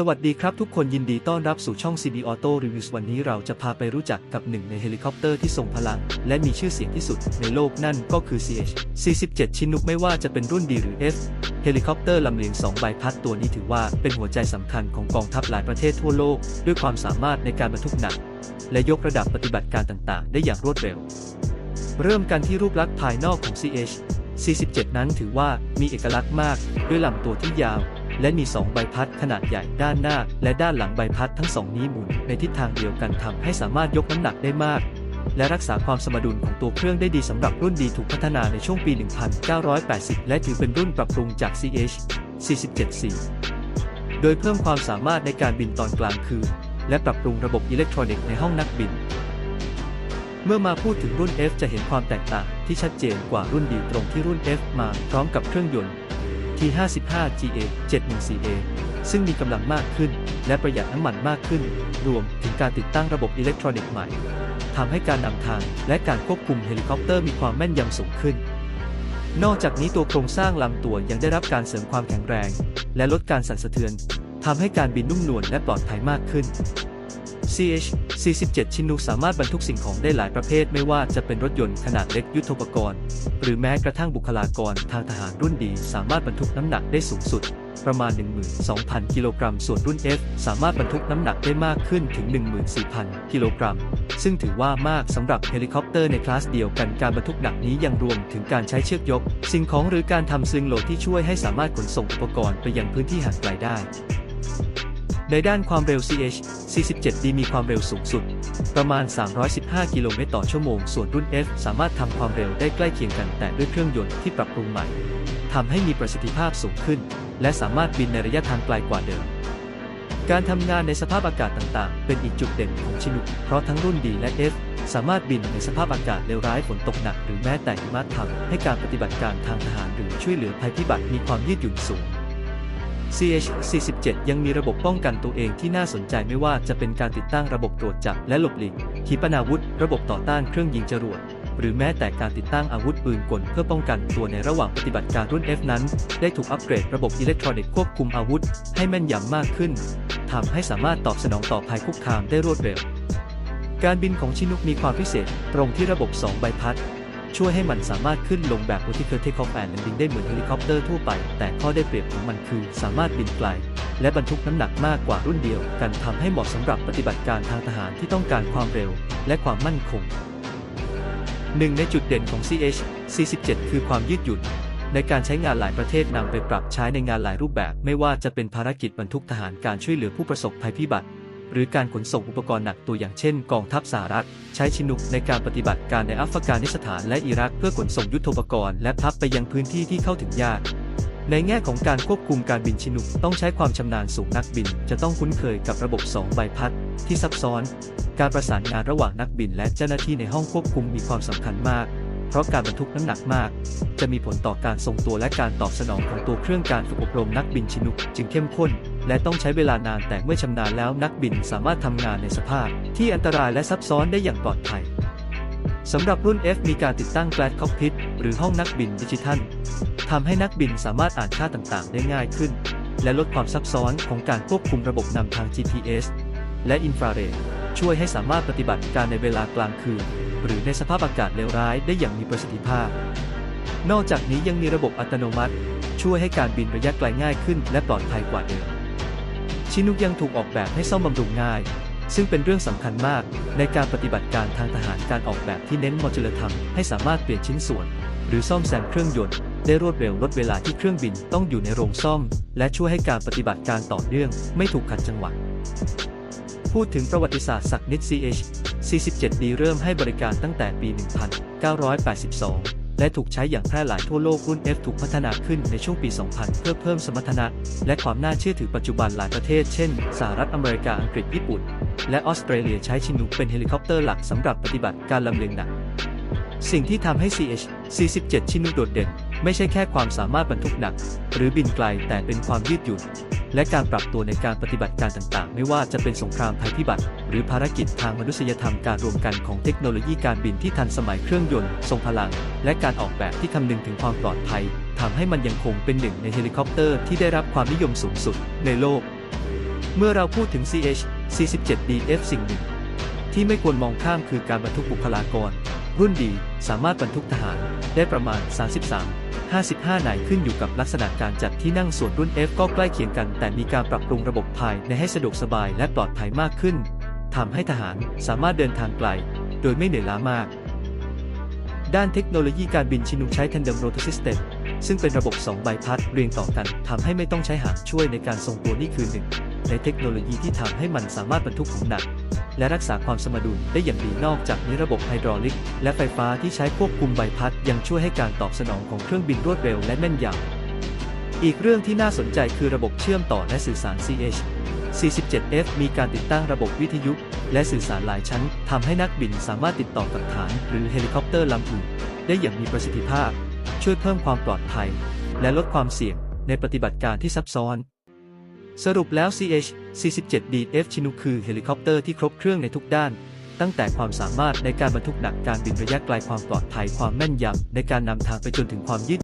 สวัสดีครับทุกคนยินดีต้อนรับสู่ช่อง CB Auto Reviews วันนี้เราจะพาไปรู้จักกับหนึ่งในเฮลิคอปเตอร์ที่ทรงพลัง และมีชื่อเสียงที่สุดในโลกนั่นก็คือ CH 47 ชินุกไม่ว่าจะเป็นรุ่น D หรือ F เฮลิคอปเตอร์ลำเลียง2ใบพัดตัวนี้ถือว่าเป็นหัวใจสำคัญของกองทัพหลายประเทศทั่วโลก ด้วยความสามารถในการบรรทุกหนัก และยกระดับปฏิบัติการต่างๆ ได้อย่างรวดเร็ว เริ่มกันที่รูปลักษณ์ภายนอกของ CH 47 นั้นถือว่ามีเอกลักษณ์มาก ด้วยลำตัวที่ยาว และมี 2 ใบพัดขนาดใหญ่ด้านหน้า และด้านหลังใบพัดทั้งสองนี้หมุนในทิศทางเดียวกันทำให้สามารถยกน้ำหนักได้มาก และรักษาความสมดุลของตัวเครื่องได้ดีสำหรับรุ่นดีถูกพัฒนาในช่วงปี 1980 และถือเป็นรุ่นปรับปรุงจาก CH 47C โดยเพิ่มความสามารถในการบินตอนกลางคืน และปรับปรุงระบบอิเล็กทรอนิกส์ในห้องนักบิน เมื่อมาพูดถึงรุ่น F จะเห็นความแตกต่างที่ชัดเจนกว่ารุ่นดีตรงที่รุ่น F มาพร้อมกับเครื่องยนต์ T55 GA 714A ซึ่งมีกำลังมากขึ้น และประหยัดน้ำมันมากขึ้น รวมถึงการติดตั้งระบบอิเล็กทรอนิกส์ใหม่ทำให้การนำทางและการควบคุมเฮลิคอปเตอร์มีความแม่นยำสูงขึ้น นอกจากนี้ตัวโครงสร้างลำตัวยังได้รับการเสริมความแข็งแรง และลดการสั่นสะเทือนทำให้การบินนุ่มนวลและปลอดภัยมากขึ้น CH 47 ชินุสามารถบรรทุกสิ่งของได้หลายประเภทไม่ว่าจะเป็นรถยนต์ขนาดเล็กยุทโธปกรณ์ หรือแม้กระทั่งบุคลากรทางทหารรุ่นดี สามารถบรรทุกน้ำหนักได้สูงสุด ประมาณ 12,000 กิโลกรัม ส่วนรุ่น F สามารถบรรทุกน้ำหนักได้มากขึ้นถึง 14,000 กิโลกรัม ซึ่งถือว่ามากสำหรับเฮลิคอปเตอร์ในคลาสเดียวกันการบรรทุกหนักนี้ยังรวมถึงการใช้เชือกยก สิ่งของหรือการทำสลิงโหลดที่ช่วยให้สามารถขนส่งอุปกรณ์ไปยังพื้นที่ห่างไกลได้ ในด้านความเร็ว CH 47D มีความเร็วสูงสุด ประมาณ 315 กิโลเมตรต่อชั่วโมง ส่วนรุ่น F สามารถทำความเร็วได้ใกล้เคียงกัน แต่ด้วยเครื่องยนต์ที่ปรับปรุงใหม่ทำให้มีประสิทธิภาพสูงขึ้น และสามารถบินในระยะทางไกลกว่าเดิม การทำงานในสภาพอากาศต่างๆ เป็นอีกจุดเด่นของชินุเพราะทั้งรุ่น D และ F สามารถบินในสภาพอากาศเลวร้ายฝนตกหนัก หรือแม้แต่หิมะทำให้การปฏิบัติการทางทหารหรือช่วยเหลือภัยพิบัติมีความยืดหยุ่นสูง CH-47 ยังมีระบบป้องกันตัวเองที่น่าสนใจไม่ว่าจะเป็นการติดตั้งระบบตรวจจับและหลบหลีกขีปนาวุธ ระบบต่อต้านเครื่องยิงจรวด หรือแม้แต่การติดตั้งอาวุธปืนกลเพื่อป้องกันตัวในระหว่างปฏิบัติการรุ่น F นั้น ได้ถูกอัปเกรดระบบอิเล็กทรอนิกส์ควบคุมอาวุธ ให้แม่นยำมากขึ้นทำให้สามารถตอบสนองต่อภัยคุกคามได้รวดเร็ว การบินของชินุกมีความพิเศษตรงที่ระบบ 2 ใบพัด ช่วยให้มันสามารถขึ้นลงแบบ vertical takeoff and landing ได้เหมือนเฮลิคอปเตอร์ทั่วไป แต่ข้อได้เปรียบของมันคือสามารถบินไกล และบรรทุกน้ำหนักมากกว่ารุ่นเดียว กันทำให้เหมาะสำหรับปฏิบัติการทางทหารที่ต้องการความเร็ว และความมั่นคงหนึ่งในจุดเด่นของ CH 47 คือความยืดหยุ่นในการใช้งานหลายประเทศนำไปปรับใช้ในงานหลายรูปแบบ ไม่ว่าจะเป็นภารกิจบรรทุกทหารการช่วยเหลือผู้ประสบภัยพิบัติ หรือการขนส่งอุปกรณ์หนักตัวอย่างเช่นกองทัพสหรัฐ ใช้ชินุกในการปฏิบัติการในอัฟกานิสถานและอิรักเพื่อขนส่งยุทโธปกรณ์และพับไปยังพื้นที่ที่เข้าถึงยาก ในแง่ของการควบคุมการบินชินุกต้องใช้ความชำนาญสูงนักบิน จะต้องคุ้นเคยกับระบบ2ใบพัดที่ซับซ้อน การประสานงานระหว่างนักบินและเจ้าหน้าที่ในห้องควบคุมมีความสำคัญมากเพราะการบรรทุกน้ำหนักมาก จะมีผลต่อการทรงตัวและการตอบสนองของตัวเครื่องการฝึกอบรมนักบินชินุกจึงเข้มข้น และต้องใช้เวลานานแต่เมื่อชำนาญแล้วนักบินสามารถทำงานในสภาพ ที่อันตรายและซับซ้อนได้อย่างปลอดภัยสำหรับรุ่น F มีการติดตั้ง Glad Cockpit หรือห้องนักบินดิจิทัลทำให้นักบินสามารถอ่านค่าต่างๆ ได้ง่ายขึ้น และลดความซับซ้อนของการควบคุมระบบนำทาง GPS และอินฟราเรดช่วยให้สามารถปฏิบัติการในเวลากลางคืน หรือในสภาพอากาศเลวร้ายได้อย่างมีประสิทธิภาพ นอกจากนี้ยังมีระบบอัตโนมัติ ช่วยให้การบินระยะไกลง่ายขึ้น และปลอดภัยกว่าเดิม ชินุกยังถูกออกแบบให้ซ่อมบำรุงง่าย ซึ่งเป็นเรื่องสำคัญมากในการปฏิบัติการทางทหารการออกแบบที่เน้นมอจุลธรรมให้สามารถเปลี่ยนชิ้นส่วน หรือซ่อมแซมเครื่องยนต์ได้รวดเร็วลดเวลาที่เครื่องบินต้องอยู่ในโรงซ่อม และช่วยให้การปฏิบัติการต่อเนื่องไม่ถูกขัดจังหวะพูดถึงประวัติศาสตร์สักนิด CH 47D เริ่มให้บริการตั้งแต่ปี 1982 และถูกใช้อย่างแพร่หลายทั่วโลกรุ่น F ถูกพัฒนาขึ้นในช่วงปี 2000 เพื่อเพิ่มสมรรถนะ และความน่าเชื่อถือปัจจุบันหลายประเทศ เช่น สหรัฐอเมริกา อังกฤษ ญี่ปุ่น และออสเตรเลียใช้ชินุกเป็นเฮลิคอปเตอร์หลักสำหรับปฏิบัติการลำเลียงหนัก สิ่งที่ทำให้ CH 47 ชินุกโดดเด่น ไม่ใช่แค่ความสามารถบรรทุกหนัก หรือบินไกลแต่เป็นความยืดหยุ่น และการปรับตัวในการปฏิบัติการต่างๆ ไม่ว่าจะเป็นสงครามภัยพิบัติ หรือภารกิจทางมนุษยธรรมการรวมกันของเทคโนโลยีการบินที่ทันสมัยเครื่องยนต์ ทรงพลัง และการออกแบบที่คำนึงถึงความปลอดภัยทำให้มันยังคงเป็นหนึ่งในเฮลิคอปเตอร์ที่ได้รับความนิยมสูงสุดในโลก เมื่อเราพูดถึง CH-47DF สิ่งหนึ่ง ที่ไม่ควรมองข้ามคือการบรรทุกบุคลากร รุ่นดีสามารถบรรทุกทหารได้ประมาณ 33 55นายขึ้นอยู่กับลักษณะการจัดที่นั่งส่วนรุ่น F ก็ใกล้เคียงกัน แต่มีการปรับปรุงระบบภายในให้สะดวกสบายและปลอดภัยมากขึ้นทำให้ทหารสามารถเดินทางไกล โดยไม่เหนื่อยล้ามาก ด้านเทคโนโลยีการบินชินุกใช้ Tandem Rotor System ซึ่งเป็นระบบ 2 ใบพัดเรียงต่อกันทำให้ไม่ต้องใช้หางช่วยในการทรงตัวนี่คือหนึ่งในเทคโนโลยีที่ทำให้มันสามารถบรรทุกของหนัก และรักษาความสมดุลได้อย่างดีนอกจากนี้ระบบไฮดรอลิก และไฟฟ้าที่ใช้ควบคุมใบพัด ยังช่วยให้การตอบสนองของเครื่องบินรวดเร็วและแม่นยำอีกเรื่องที่น่าสนใจคือระบบเชื่อมต่อและสื่อสาร CH 47F มีการติดตั้งระบบวิทยุ และสื่อสารหลายชั้นทำให้นักบินสามารถติดต่อกับฐาน หรือเฮลิคอปเตอร์ลำอื่นได้อย่างมีประสิทธิภาพ ช่วยเพิ่มความปลอดภัย และลดความเสี่ยงในปฏิบัติการที่ซับซ้อน สรุปแล้ว CH 47DF ชินุคือเฮลิคอปเตอร์ที่ครบเครื่องในทุกด้าน ตั้งแต่ความสามารถในการบรรทุกหนักการบินระยะไกลความปลอดภัยความแม่นยำในการนำทางไปจนถึงความยืด